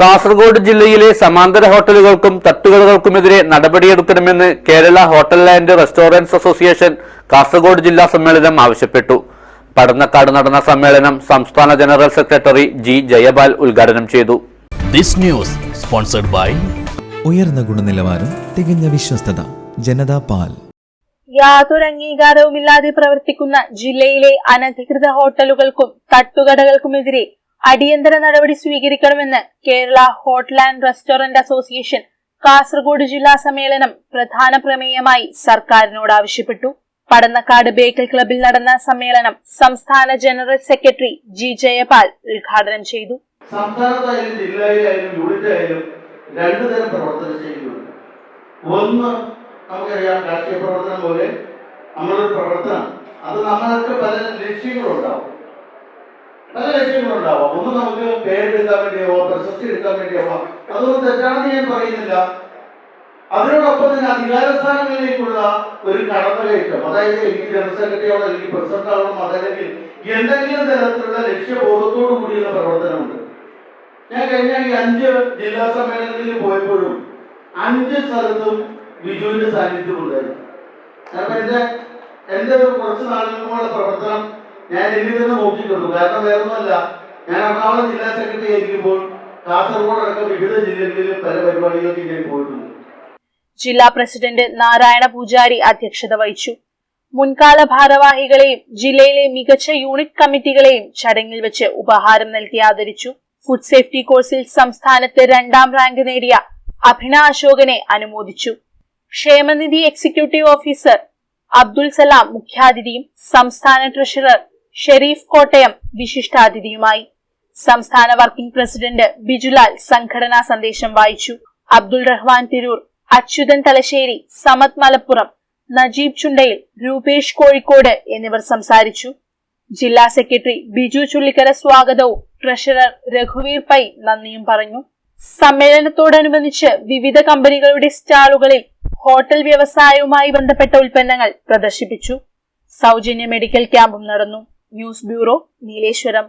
കാസർഗോഡ് ജില്ലയിലെ സമാന്തര ഹോട്ടലുകൾക്കും തട്ടുകടകൾക്കുമെതിരെ നടപടിയെടുക്കണമെന്ന് Kerala hotel and restaurants association Kasaragod ജില്ലാ സമ്മേളനം ആവശ്യപ്പെട്ടു. പടന്നക്കാട് നടന്ന സമ്മേളനം സംസ്ഥാന ജനറൽ സെക്രട്ടറി ജി ജയപാൽ ഉദ്ഘാടനം ചെയ്തു. This news sponsored by ഉയർന്ന ഗുണനിലവാരം തികഞ്ഞ വിശ്വസ്തത ജനതാ പാൽ. യാതൊരു അംഗീകാരവുമില്ലാതെ പ്രവർത്തിക്കുന്ന ജില്ലയിലെ അനധികൃത ഹോട്ടലുകൾക്കും തട്ടുകടകൾക്കുമെതിരെ അടിയന്തര നടപടി സ്വീകരിക്കണമെന്ന് Kerala hotel and restaurant association Kasaragod ജില്ലാ സമ്മേളനം പ്രധാന പ്രമേയമായി സർക്കാരിനോട് ആവശ്യപ്പെട്ടു. പടന്നക്കാട് ബേക്കൽ ക്ലബിൽ നടന്ന സമ്മേളനം സംസ്ഥാന ജനറൽ സെക്രട്ടറി ജി ജയപാൽ ഉദ്ഘാടനം ചെയ്തു. സംസ്ഥാനത്തായാലും ജില്ലയിലായാലും യൂണിറ്റായാലും രണ്ടു തരം പ്രവർത്തനം ചെയ്യുന്നുണ്ട്. ഒന്ന് നമുക്കറിയാം രാഷ്ട്രീയ പ്രവർത്തനം പോലെ നമ്മളൊരു പ്രവർത്തനം. അത് നമ്മൾക്ക് പല ലക്ഷ്യങ്ങളുണ്ടാവും. പല ലക്ഷ്യങ്ങളുണ്ടാവാം ഒന്ന് നമുക്ക് പേരെടുക്കാൻ വേണ്ടിയാവാം പ്രശസ്തി എടുക്കാൻ വേണ്ടിയാവാം അതൊന്നും തെറ്റാണെന്ന് ഞാൻ പറയുന്നില്ല. അതിനോടൊപ്പം തന്നെ അധികാര സ്ഥാനങ്ങളിലേക്കുള്ള ഒരു കടന്നുകയറ്റം അതായത് എനിക്ക് ജനറൽ സെക്രട്ടറി ആവണം അല്ലെങ്കിൽ പ്രസിഡന്റ് ആവണം അതല്ലെങ്കിൽ എന്തെങ്കിലും തരത്തിലുള്ള ലക്ഷ്യബോധത്തോടു കൂടിയുള്ള പ്രവർത്തനമുണ്ട്. ഞാൻ കഴിഞ്ഞ ഈ അഞ്ച് ജില്ലാ സമ്മേളനത്തിൽ പോയപ്പോഴും അഞ്ച് സ്ഥലത്തും ബിജുവിന്റെ സാന്നിധ്യം ഉണ്ടായിരുന്നു. കാരണം എന്റെ എന്റെ ഒരു കുറച്ച് നാളുകളുമുള്ള പ്രവർത്തനം ഞാൻ എന്നിൽ തന്നെ നോക്കിയിട്ടുള്ളൂ. കാരണം വേറൊന്നുമല്ല. ഞാൻ എറണാകുളം ജില്ലാ സെക്രട്ടറി ആയിരിക്കുമ്പോൾ കാസർഗോഡ് അടക്കം വിവിധ ജില്ലകളിൽ പല പരിപാടികൾക്ക് ഞാൻ പോയിട്ടുണ്ട്. ജില്ലാ പ്രസിഡന്റ് നാരായണ പൂജാരി അധ്യക്ഷത വഹിച്ചു. മുൻകാല ഭാരവാഹികളെയും ജില്ലയിലെ മികച്ച യൂണിറ്റ് കമ്മിറ്റികളെയും ചടങ്ങിൽ വെച്ച് ഉപഹാരം നൽകി ആദരിച്ചു. ഫുഡ് സേഫ്റ്റി കോഴ്സിൽ സംസ്ഥാനത്ത് രണ്ടാം റാങ്ക് നേടിയ അഭിന അശോകനെ അനുമോദിച്ചു. ക്ഷേമനിധി എക്സിക്യൂട്ടീവ് ഓഫീസർ അബ്ദുൽ സലാം മുഖ്യാതിഥിയും സംസ്ഥാന ട്രഷറർ ഷെരീഫ് കോട്ടയം വിശിഷ്ടാതിഥിയുമായി സംസ്ഥാന വർക്കിംഗ് പ്രസിഡന്റ് ബിജുലാൽ സംഘടനാ സന്ദേശം വായിച്ചു. അബ്ദുൾ റഹ്മാൻ തിരൂർ അച്യുതൻ തലശ്ശേരി സമത് മലപ്പുറം നജീബ് ചുണ്ടയിൽ രൂപേഷ് കോഴിക്കോട് എന്നിവർ സംസാരിച്ചു. ജില്ലാ സെക്രട്ടറി ബിജു ചുള്ളിക്കര സ്വാഗതവും ട്രഷറർ രഘുവീർ പൈ നന്ദിയും പറഞ്ഞു. സമ്മേളനത്തോടനുബന്ധിച്ച് വിവിധ കമ്പനികളുടെ സ്റ്റാളുകളിൽ ഹോട്ടൽ വ്യവസായവുമായി ബന്ധപ്പെട്ട ഉൽപ്പന്നങ്ങൾ പ്രദർശിപ്പിച്ചു. സൗജന്യ മെഡിക്കൽ ക്യാമ്പും നടന്നു. News bureau Nileshwaram.